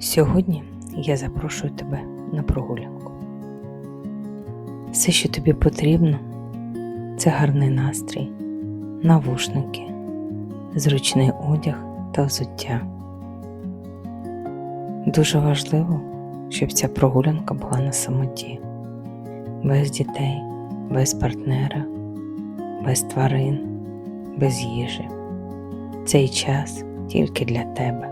Сьогодні я запрошую тебе на прогулянку. Все, що тобі потрібно, це гарний настрій, навушники, зручний одяг та взуття. Дуже важливо, щоб ця прогулянка була на самоті, без дітей, без партнера, без тварин, без їжі. Цей час тільки для тебе.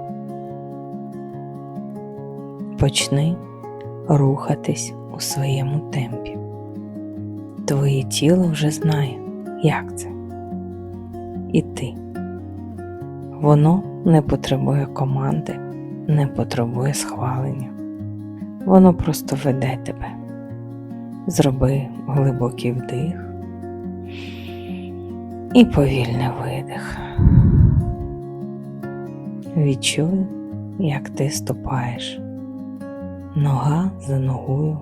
Почни рухатись у своєму темпі. Твоє тіло вже знає, як це. І ти. Воно не потребує команди, не потребує схвалення. Воно просто веде тебе. Зроби глибокий вдих і повільний видих. Відчуй, як ти ступаєш нога за ногою,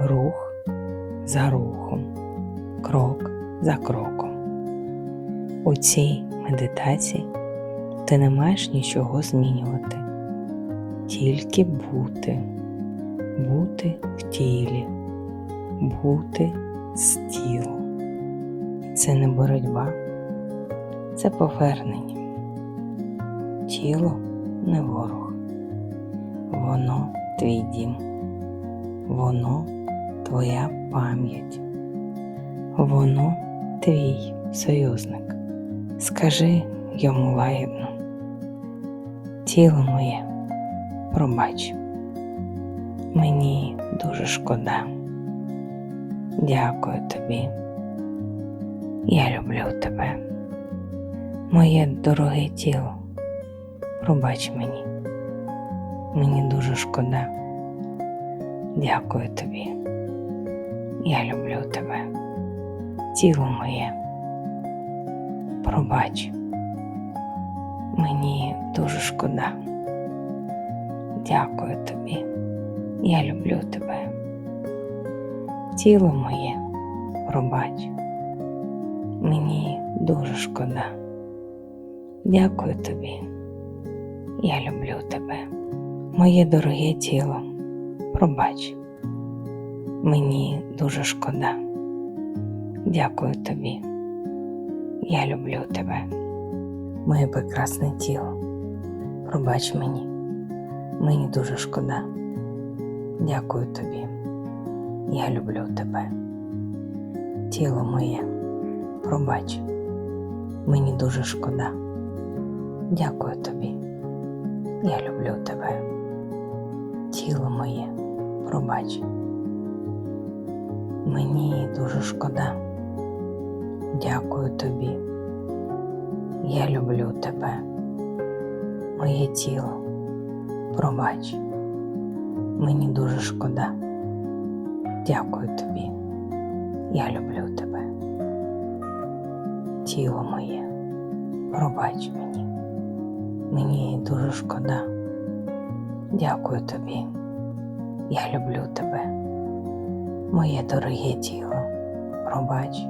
рух за рухом, крок за кроком. У цій медитації ти не маєш нічого змінювати, тільки бути, бути в тілі, бути з тілом. Це не боротьба, це повернення. Тіло не ворог, воно твій дім, воно твоя пам'ять, воно твій союзник. Скажи йому лагідно, тіло моє, пробач, мені дуже шкода. Дякую тобі. Я люблю тебе, моє дороге тіло, пробач мені. Мені дуже шкода. Дякую тобі. Я люблю тебе. Тіло моє. Пробач. Мені дуже шкода. Дякую тобі. Я люблю тебе. Тіло моє. Пробач. Мені дуже шкода. Дякую тобі. Я люблю тебе. Моє дороге тіло, пробач, мені дуже шкода. Дякую тобі. Я люблю тебе. Моє прекрасне тіло, пробач мені, мені дуже шкода. Дякую тобі. Я люблю тебе. Тіло моє, пробач, мені дуже шкода. Дякую тобі. Я люблю тебе тіло моє, пробач. Мені дуже шкода. Дякую тобі. Я люблю тебе. Моє тіло, пробач. Мені дуже шкода. Дякую тобі. Я люблю тебе. Тіло моє, пробач мені. Мені дуже шкода. Дякую тобі. Я люблю тебе. Моє дороге тіло, пробач.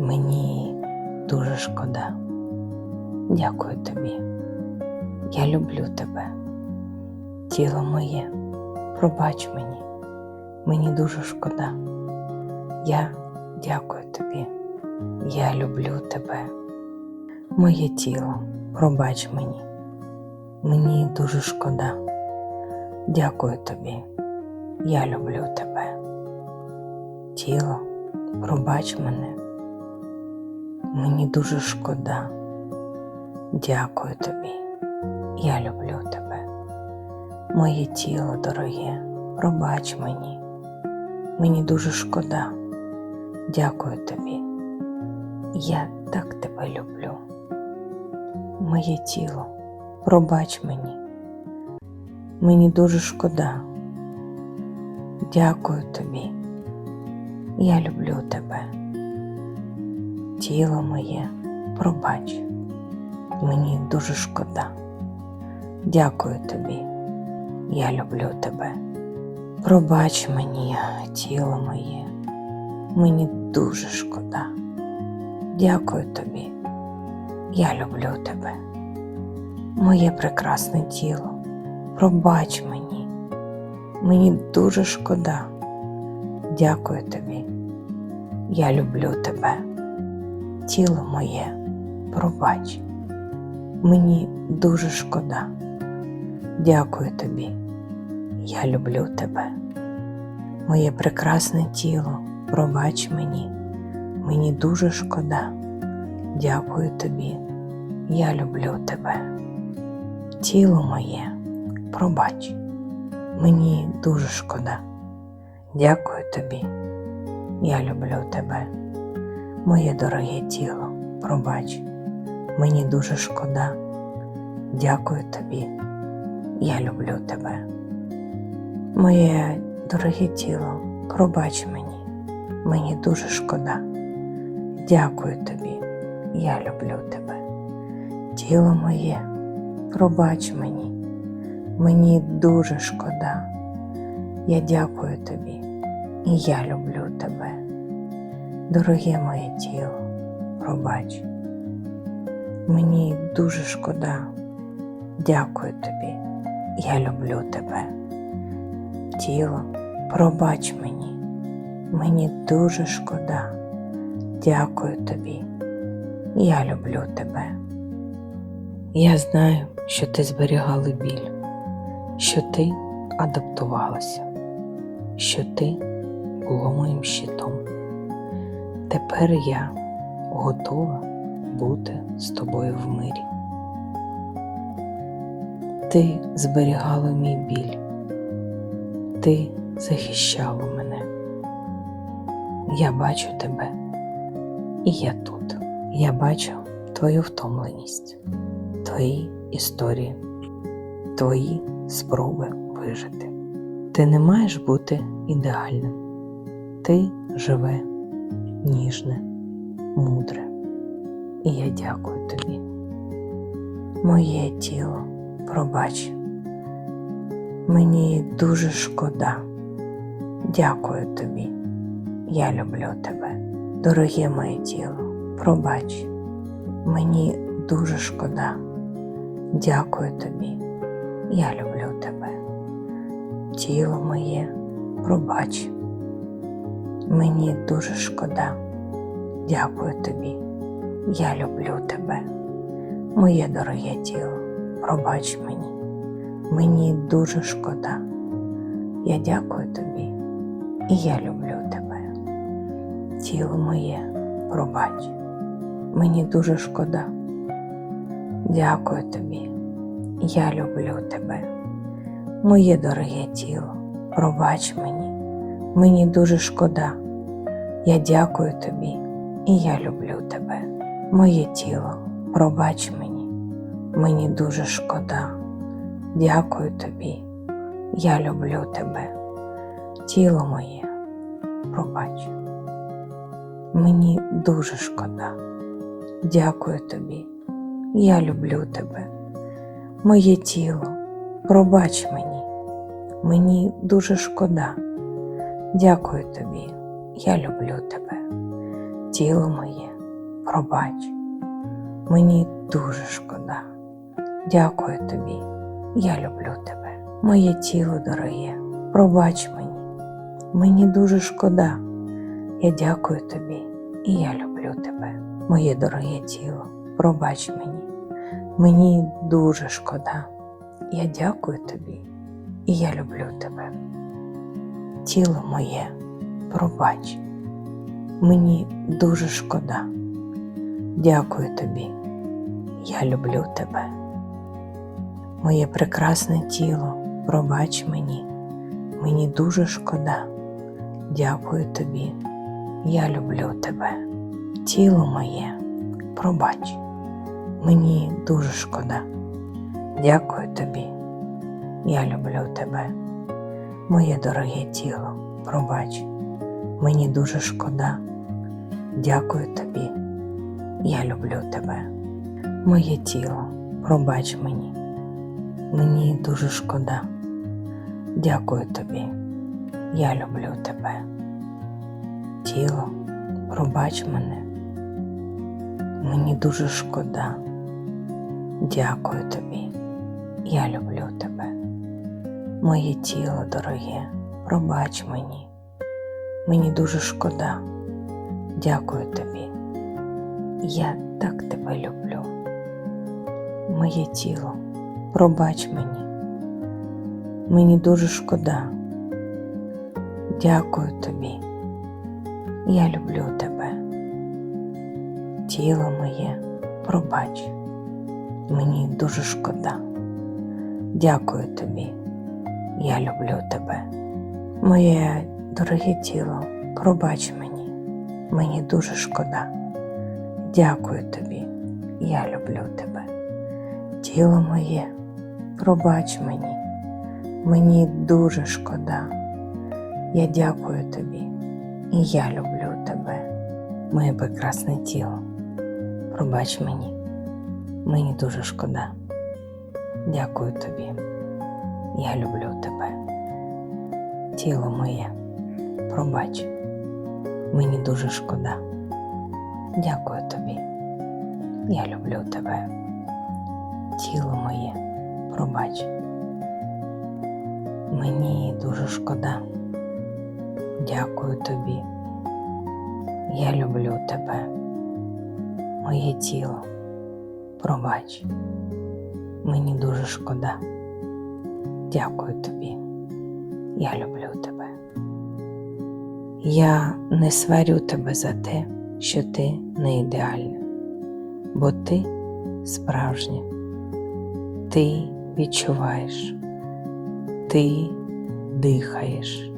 Мені дуже шкода. Дякую тобі. Я люблю тебе. Тіло моє, пробач мені. Мені дуже шкода. Я дякую тобі. Я люблю тебе. Моє тіло, пробач мені. Мені дуже шкода. Дякую тобі. Я люблю тебе. Тіло, пробач мене. Мені дуже шкода. Дякую тобі. Я люблю тебе. Моє тіло дороге, пробач мені. Мені дуже шкода. Дякую тобі. Я так тебе люблю. Моє тіло. Пробач мені. Мені дуже шкода. Дякую тобі. Я люблю тебе. Тіло моє, пробач. Мені дуже шкода. Дякую тобі. Я люблю тебе. Пробач мені, тіло моє. Мені дуже шкода. Дякую тобі. Я люблю тебе моє прекрасне тіло, пробач мені. Мені дуже шкода. Дякую тобі. Я люблю тебе. Тіло моє, пробач. Мені дуже шкода. Дякую тобі. Я люблю тебе. Моє прекрасне тіло, пробач мені. Мені дуже шкода. Дякую тобі. Я люблю тебе. Тіло моє, пробач. Мені дуже шкода. Дякую тобі. Я люблю тебе. Моє дороге тіло, пробач. Мені дуже шкода. Дякую тобі. Я люблю тебе. Моє дороге тіло, пробач мені. Мені дуже шкода. Дякую тобі. Я люблю тебе. Тіло моє, пробач мені. Мені дуже шкода. Я дякую тобі. І я люблю тебе. Дороге моє тіло, пробач. Мені дуже шкода. Дякую тобі. Я люблю тебе. Тіло, пробач мені. Мені дуже шкода. Дякую тобі. Я люблю тебе. Я знаю, що ти зберігала біль, що ти адаптувалася, що ти була моїм щитом. Тепер я готова бути з тобою в мирі. Ти зберігала мій біль, ти захищала мене. Я бачу тебе, і я тут. Я бачу твою втомленість, твої історії, твої спроби вижити. Ти не маєш бути ідеальним. Ти живе, ніжне, мудре. І я дякую тобі. Моє тіло, пробач. Мені дуже шкода. Дякую тобі. Я люблю тебе. Дороге моє тіло, пробач. Мені дуже шкода. Дякую тобі. Я люблю тебе. Тіло моє, пробач. Мені дуже шкода. Дякую тобі. Я люблю тебе. Моє дороге тіло, пробач мені. Мені дуже шкода. Я дякую тобі. І я люблю тебе. Тіло моє, пробач. Мені дуже шкода. Дякую тобі. Я люблю тебе. Моє дороге тіло, пробач мені. Мені дуже шкода. Я дякую тобі і я люблю тебе. Моє тіло, пробач мені. Мені дуже шкода. Дякую тобі. Я люблю тебе. Тіло моє, пробач. Мені дуже шкода. Дякую тобі. Я люблю тебе. Моє тіло, пробач мені. Мені дуже шкода. Дякую тобі. Я люблю тебе. Тіло моє, пробач. Мені дуже шкода. Дякую тобі. Я люблю тебе. Моє тіло дороге, пробач мені. Мені дуже шкода. Я дякую тобі і я люблю тебе. Моє дороге тіло, пробач мені. Мені дуже шкода. Я дякую тобі і я люблю тебе. Тіло моє, пробач. Мені дуже шкода. Дякую тобі. Я люблю тебе. Моє прекрасне тіло, пробач мені. Мені дуже шкода. Дякую тобі. Я люблю тебе. Тіло моє, пробач. Мені дуже шкода. Дякую тобі. Я люблю тебе. Моє дороге тіло, пробач. Мені дуже шкода. Дякую тобі. Я люблю тебе. Моє тіло, пробач мені. Мені дуже шкода. Дякую тобі. Я люблю тебе. Тіло, пробач мене. Мені дуже шкода. Дякую тобі. Я люблю тебе. Моє тіло дороге, пробач мені. Мені дуже шкода. Дякую тобі. Я так тебе люблю. Моє тіло, пробач мені. Мені дуже шкода. Дякую тобі. Я люблю тебе. Тіло моє, пробач. Мені дуже шкода. Дякую тобі. Я люблю тебе. Моє дороге тіло, пробач мені. Мені дуже шкода. Дякую тобі. Я люблю тебе. Тіло моє, пробач мені. Мені дуже шкода. Я дякую тобі. І я люблю тебе. Моє прекрасне тіло. Пробач мені. Мені дуже шкода. Дякую тобі. Я люблю тебе. Тіло моє, пробач. Мені дуже шкода. Дякую тобі. Я люблю тебе. Тіло моє, пробач. Мені дуже шкода. Дякую тобі. Я люблю тебе. Моє тіло, пробач. Мені дуже шкода. Дякую тобі. Я люблю тебе. Я не сварю тебе за те, що ти не ідеальна, бо ти справжня. Ти відчуваєш, ти дихаєш,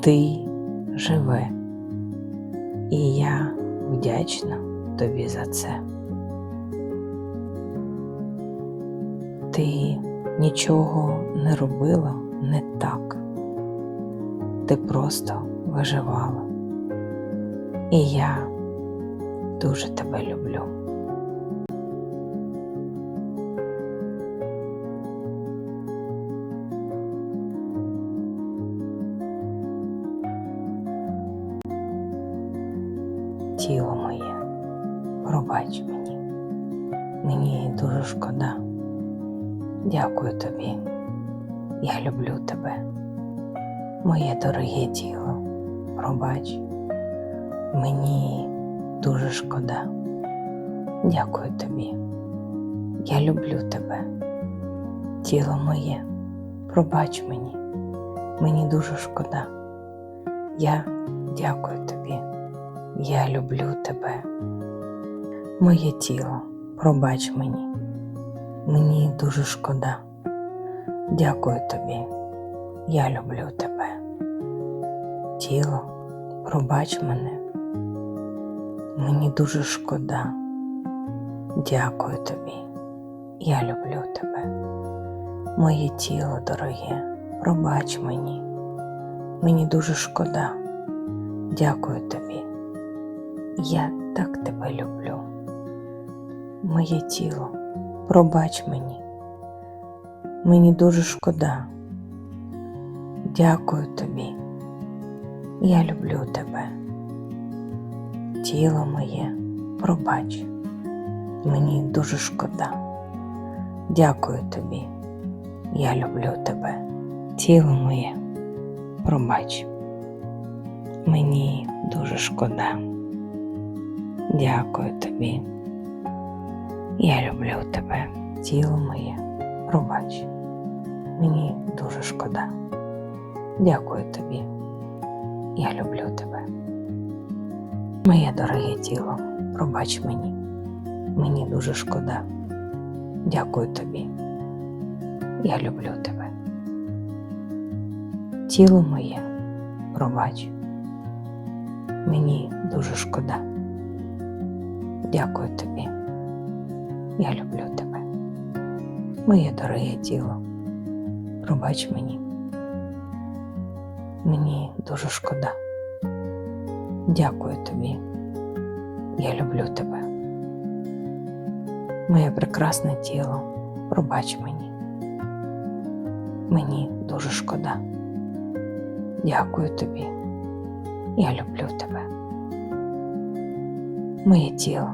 ти живе. І я вдячна тобі за це. Ти нічого не робила не так. Ти просто виживала. І я дуже тебе люблю. Моє дороге тіло, пробач. Мені дуже шкода. Дякую тобі. Я люблю тебе. Тіло моє, пробач мені. Мені дуже шкода. Я дякую тобі. Я люблю тебе. Моє тіло, пробач мені. Мені дуже шкода. Дякую тобі. Я люблю тебе. Тіло, пробач мене. Мені дуже шкода. Дякую тобі. Я люблю тебе. Моє тіло дороге, пробач мені. Мені дуже шкода. Дякую тобі. Я так тебе люблю. Моє тіло, пробач мені. Мені дуже шкода. Дякую тобі. Я люблю тебе. Тіло моє, пробач. Мені дуже шкода. Дякую тобі. Я люблю тебе. Тіло моє, пробач. Мені дуже шкода. Дякую тобі. Я люблю тебе. Тіло моє, пробач. Мені дуже шкода. Дякую тобі. Я люблю тебе. Моє дороге тіло, пробач мені. Мені дуже шкода. Дякую тобі. Я люблю тебе. Тіло моє, пробач. Мені дуже шкода. Дякую тобі. Я люблю тебе. Моє дороге тіло, пробач мені. Мені дуже шкода. Дякую тобі. Я люблю тебе. Моє прекрасне тіло, пробач мені. Мені дуже шкода. Дякую тобі. Я люблю тебе. Моє тіло,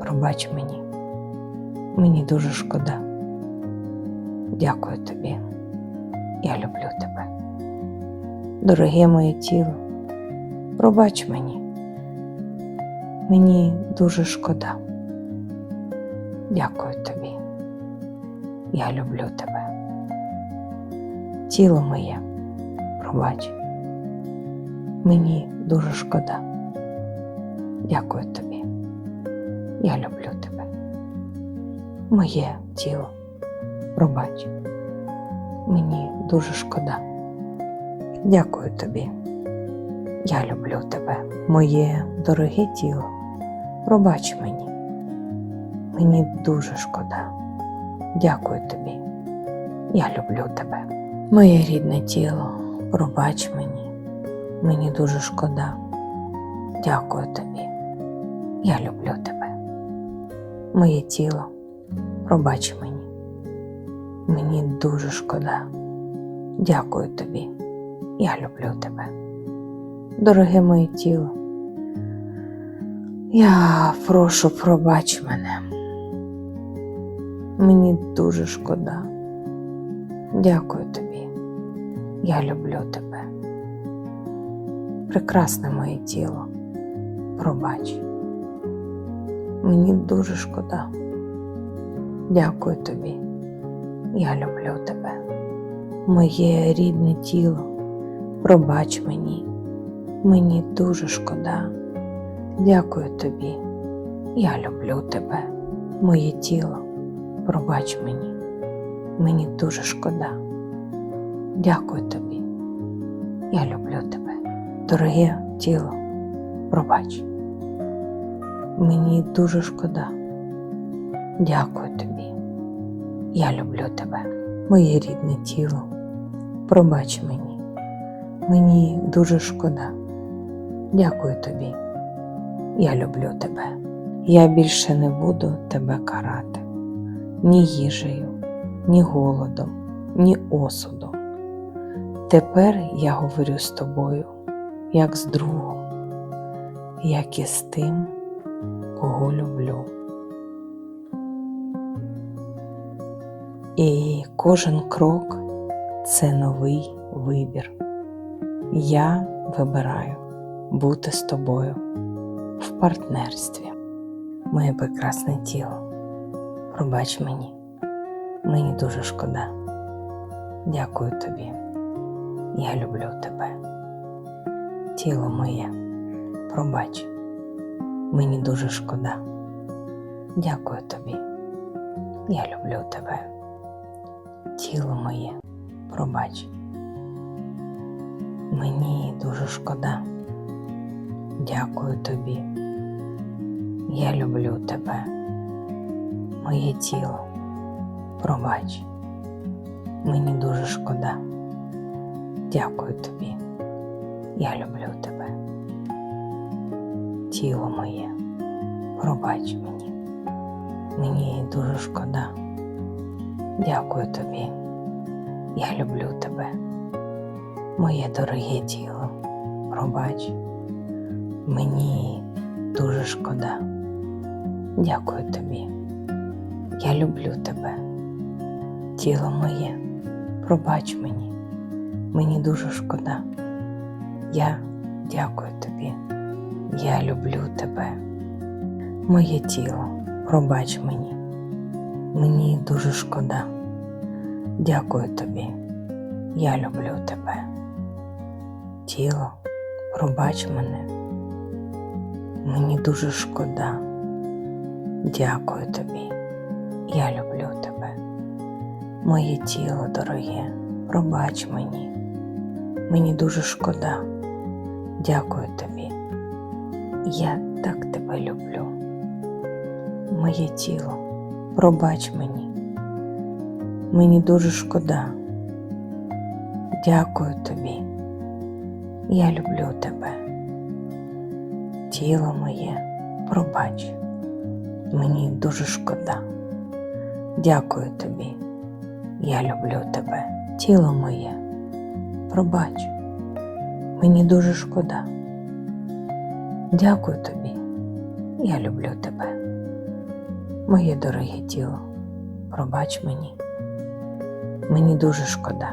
пробач мені. Мені дуже шкода. Дякую тобі. я люблю тебе. Дороге моє тіло, пробач мені. Мені дуже шкода. Дякую тобі. Я люблю тебе. Тіло моє, пробач. Мені дуже шкода. Дякую тобі. Я люблю тебе. Моє тіло, пробач. Мені дуже шкода. Дякую тобі. Я люблю тебе. Моє дороге тіло, пробач мені. Мені дуже шкода. Дякую тобі. Я люблю тебе. Моє рідне тіло, пробач мені. Мені дуже шкода. Дякую тобі. Я люблю тебе. Моє тіло, пробач мені. Мені дуже шкода. Дякую тобі. Я люблю тебе. Дороге моє тіло. Я прошу, пробач мене. Мені дуже шкода. Дякую тобі. Я люблю тебе. Прекрасне моє тіло. Пробач. Мені дуже шкода. Дякую тобі. Я люблю тебе. Моє рідне тіло. Пробач мені. Мені дуже шкода. Дякую тобі. Я люблю тебе. Моє тіло. Пробач мені. Мені дуже шкода. Дякую тобі. Я люблю тебе. Дороге тіло, пробач. Мені дуже шкода. Дякую тобі. Я люблю тебе. Моє рідне тіло, пробач мені. Мені дуже шкода. Дякую тобі. Я люблю тебе. Я більше не буду тебе карати ні їжею, ні голодом, ні осудом. Тепер я говорю з тобою, як з другом, як і з тим, кого люблю. І кожен крок це новий вибір. Я вибираю бути з тобою в партнерстві. Моє прекрасне тіло. Пробач мені, мені дуже шкода. Дякую тобі. Я люблю тебе. Тіло моє, пробач, мені дуже шкода. Дякую тобі. Я люблю тебе. Тіло моє, пробач. Мені дуже шкода. Дякую тобі. Я люблю тебе. Моє тіло, пробач. Мені дуже шкода. Дякую тобі. Я люблю тебе. Тіло моє, пробач мені. Мені дуже шкода. Дякую тобі. Я люблю тебе. Моє дороге тіло, пробач. Мені дуже шкода. Дякую тобі. Я люблю тебе. Тіло моє, пробач мені. Мені дуже шкода. Я дякую тобі. Я люблю тебе. Моє тіло, пробач мені. Мені дуже шкода. Дякую тобі. Я люблю тебе. Тіло, пробач мене. Мені дуже шкода. Дякую тобі. Я люблю тебе. Моє тіло дороге, пробач мені. Мені дуже шкода. Дякую тобі. Я так тебе люблю. Моє тіло, пробач мені. Мені дуже шкода. Дякую тобі. Я люблю тебе. Тіло моє, пробач. Мені дуже шкода. Дякую тобі. Я люблю тебе. Тіло моє, пробач. Мені дуже шкода. Дякую тобі. Я люблю тебе. Моє дороге тіло, пробач мені. Мені дуже шкода.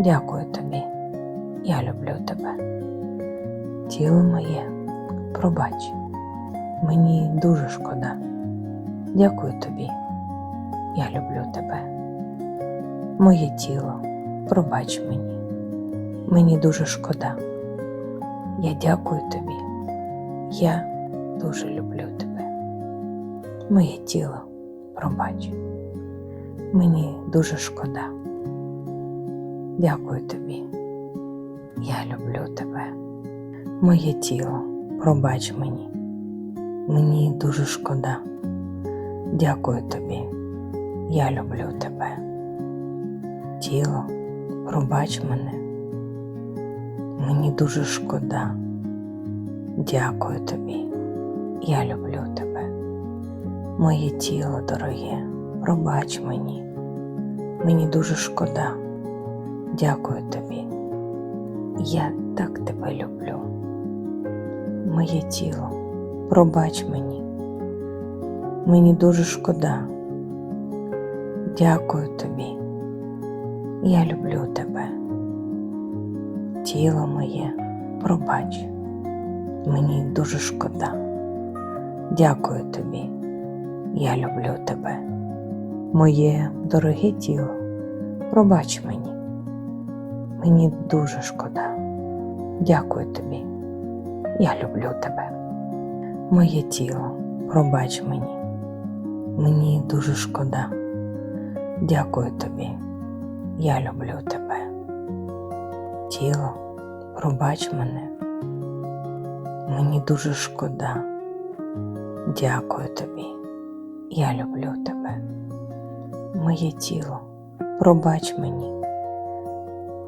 Дякую тобі. Я люблю тебе. Тіло моє, пробач, мені дуже шкода. Дякую тобі. Я люблю тебе. Моє тіло, пробач мені. Мені дуже шкода. Я дякую тобі. Я дуже люблю тебе. Моє тіло, пробач. Мені дуже шкода. Дякую тобі. Я люблю тебе. Моє тіло, пробач мені. Мені дуже шкода. Дякую тобі. Я люблю тебе. Тіло, пробач мене. Мені дуже шкода. Дякую тобі. Я люблю тебе. Моє тіло дороге, пробач мені. Мені дуже шкода. Дякую тобі. Я так тебе люблю. Моє тіло, пробач мені. Мені дуже шкода. Дякую тобі. Я люблю тебе. Тіло моє, пробач. Мені дуже шкода. Дякую тобі. Я люблю тебе. Моє дороге тіло, пробач мені. Мені дуже шкода. Дякую тобі. Я люблю тебе. Моє тіло, пробач мені. Мені дуже шкода. Дякую тобі. Я люблю тебе. Тіло, пробач мене. Мені дуже шкода. Дякую тобі. Я люблю тебе. Моє тіло, пробач мені.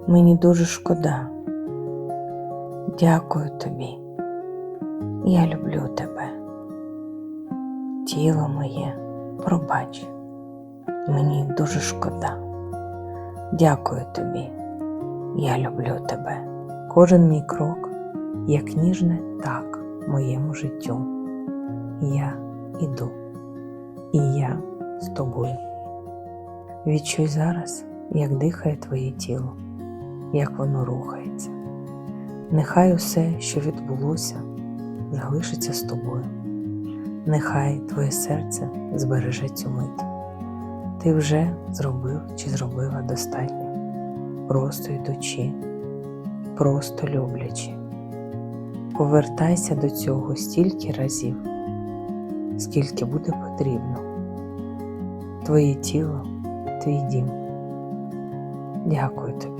Мені дуже шкода. Дякую тобі. Я люблю тебе. Тіло моє, пробач. Мені дуже шкода. Дякую тобі. Я люблю тебе. Кожен мій крок як ніжне так моєму життю. Я іду, і я з тобою. Відчуй зараз, як дихає твоє тіло, як воно рухається. Нехай усе, що відбулося, залишиться з тобою. Нехай твоє серце збереже цю мить. Ти вже зробив чи зробила достатньо, просто йдучи, просто люблячи. Повертайся до цього стільки разів, скільки буде потрібно. Твоє тіло, твій дім. Дякую тобі.